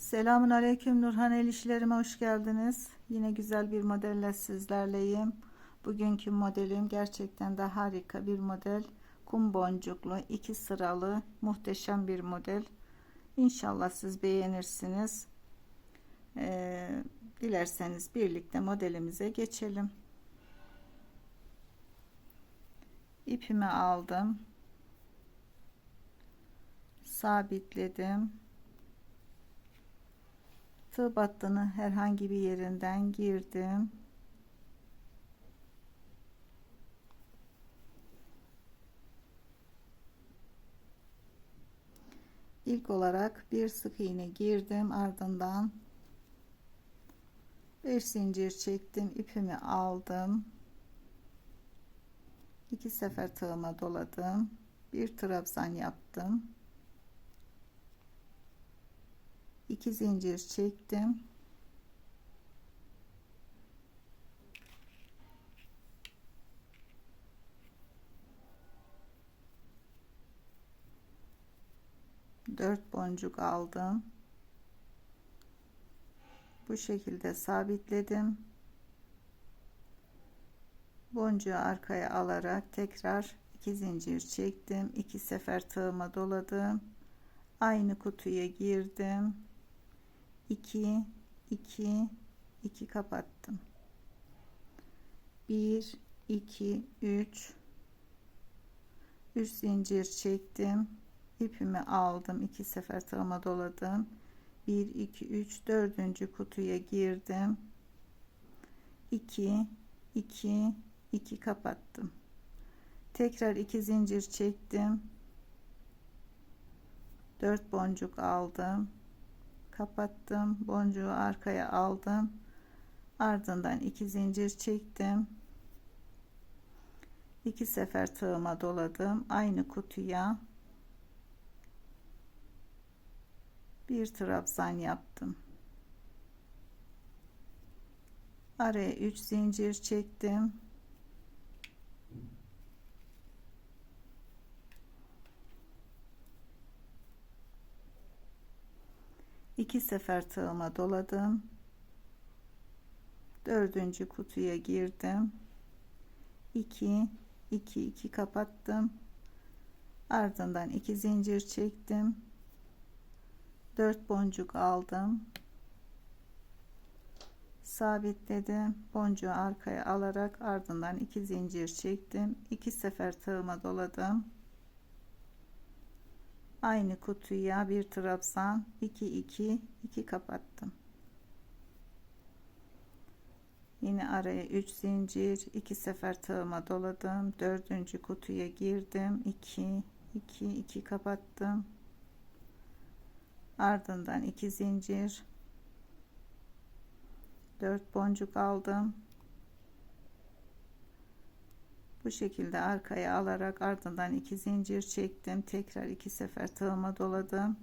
Selamun Aleyküm Nurhan El İşlerime hoş geldiniz. Yine güzel bir modelle sizlerleyim. Bugünkü modelim gerçekten de harika bir model. Kum boncuklu, iki sıralı, muhteşem bir model. İnşallah siz beğenirsiniz. Ee, dilerseniz birlikte modelimize geçelim. İpimi aldım. Sabitledim tığ battını herhangi bir yerinden girdim. İlk olarak bir sık iğne girdim ardından bir zincir çektim ipimi aldım iki sefer tığıma doladım bir trabzan yaptım 2 zincir çektim. Dört boncuk aldım. Bu şekilde sabitledim. Boncuğu arkaya alarak tekrar iki zincir çektim. İki sefer tığıma doladım. Aynı kutuya girdim 2 2 2 kapattım. 1 2 3 3 zincir çektim. İpimi aldım. İki sefer tığıma doladım. 1 2 3 dördüncü kutuya girdim. 2 2 2 kapattım. Tekrar iki zincir çektim. 4 boncuk aldım kapattım. Boncuğu arkaya aldım. Ardından iki zincir çektim. İki sefer tığıma doladım. Aynı kutuya bir trabzan yaptım. Araya 3 zincir çektim iki sefer tığıma doladım. Dördüncü kutuya girdim. 2 2 2 kapattım. Ardından iki zincir çektim. 4 boncuk aldım. Sabitledim. Boncuğu arkaya alarak ardından iki zincir çektim. İki sefer tığıma doladım aynı kutuya bir trabzan 2 2 2 kapattım. Yine araya 3 zincir 2 sefer tığıma doladım. Dördüncü kutuya girdim. 2 2 2 kapattım. Ardından 2 zincir. 4 boncuk aldım bu şekilde arkaya alarak ardından iki zincir çektim. Tekrar iki sefer tığıma doladım.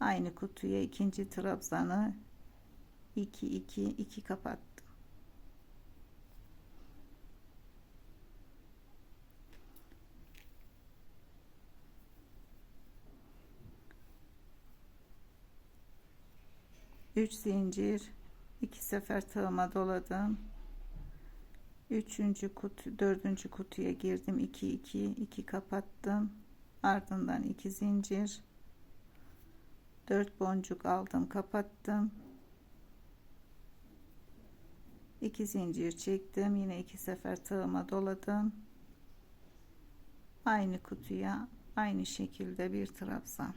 Aynı kutuya ikinci trabzanı 2 2 2 kapattım. Üç zincir iki sefer tığıma doladım üçüncü kutu dördüncü kutuya girdim. 2 2 2 kapattım. Ardından iki zincir. 4 boncuk aldım kapattım. 2 zincir çektim. Yine iki sefer tığıma doladım. Aynı kutuya aynı şekilde bir trabzan.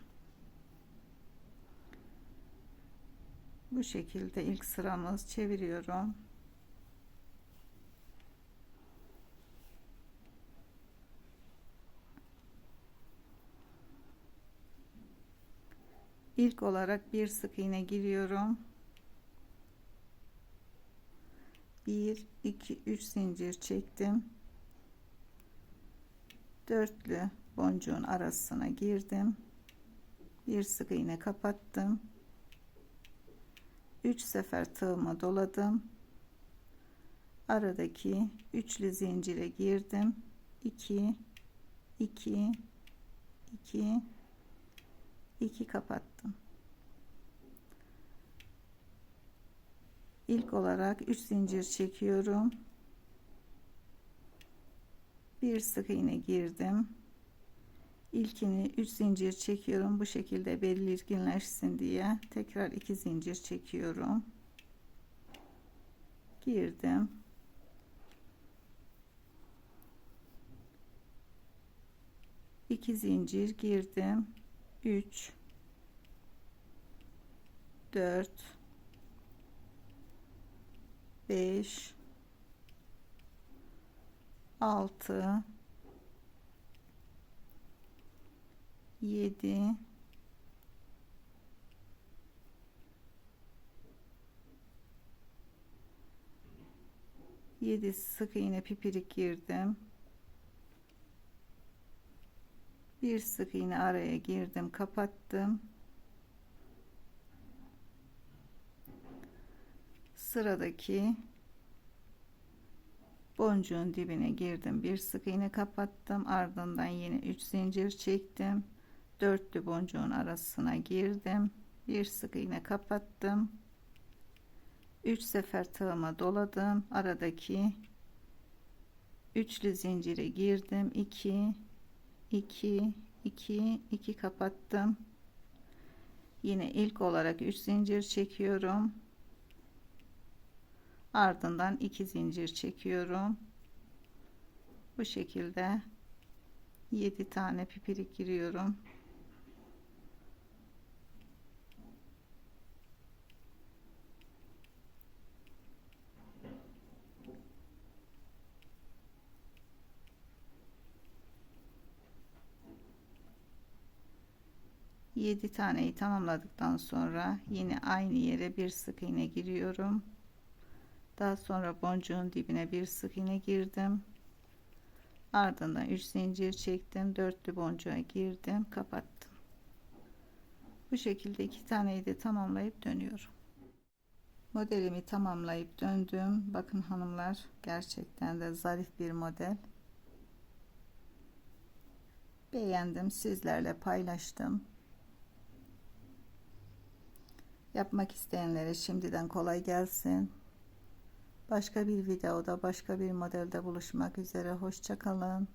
Bu şekilde ilk sıramız çeviriyorum ilk olarak bir sık iğne giriyorum. 1 2 3 zincir çektim. Dörtlü boncuğun arasına girdim. Bir sık iğne kapattım. 3 sefer tığıma doladım. Aradaki üçlü zincire girdim. 2 2 2 2 kapattım İlk olarak 3 zincir çekiyorum. Bir sık iğne girdim. İlkini 3 zincir çekiyorum. Bu şekilde belirginleşsin diye tekrar 2 zincir çekiyorum. Girdim. İki zincir girdim. 3 4 5 6 7 7 sık iğne pipirik girdim. Bir sık iğne araya girdim, kapattım. Sıradaki boncuğun dibine girdim. Bir sık iğne kapattım. Ardından yine 3 zincir çektim. Dörtlü boncuğun arasına girdim. Bir sık iğne kapattım. 3 sefer tığıma doladım. Aradaki üçlü zincire girdim. 2 2 2 2 kapattım. Yine ilk olarak 3 zincir çekiyorum. Ardından 2 zincir çekiyorum. Bu şekilde 7 tane pipirik giriyorum. Yedi taneyi tamamladıktan sonra yine aynı yere bir sık iğne giriyorum. Daha sonra boncuğun dibine bir sık iğne girdim. Ardından 3 zincir çektim. Dörtlü boncuğa girdim, kapattım. Bu şekilde iki taneyi de tamamlayıp dönüyorum. Modelimi tamamlayıp döndüm. Bakın hanımlar gerçekten de zarif bir model. Beğendim. Sizlerle paylaştım. Yapmak isteyenlere şimdiden kolay gelsin. Başka bir videoda başka bir modelde buluşmak üzere. Hoşçakalın.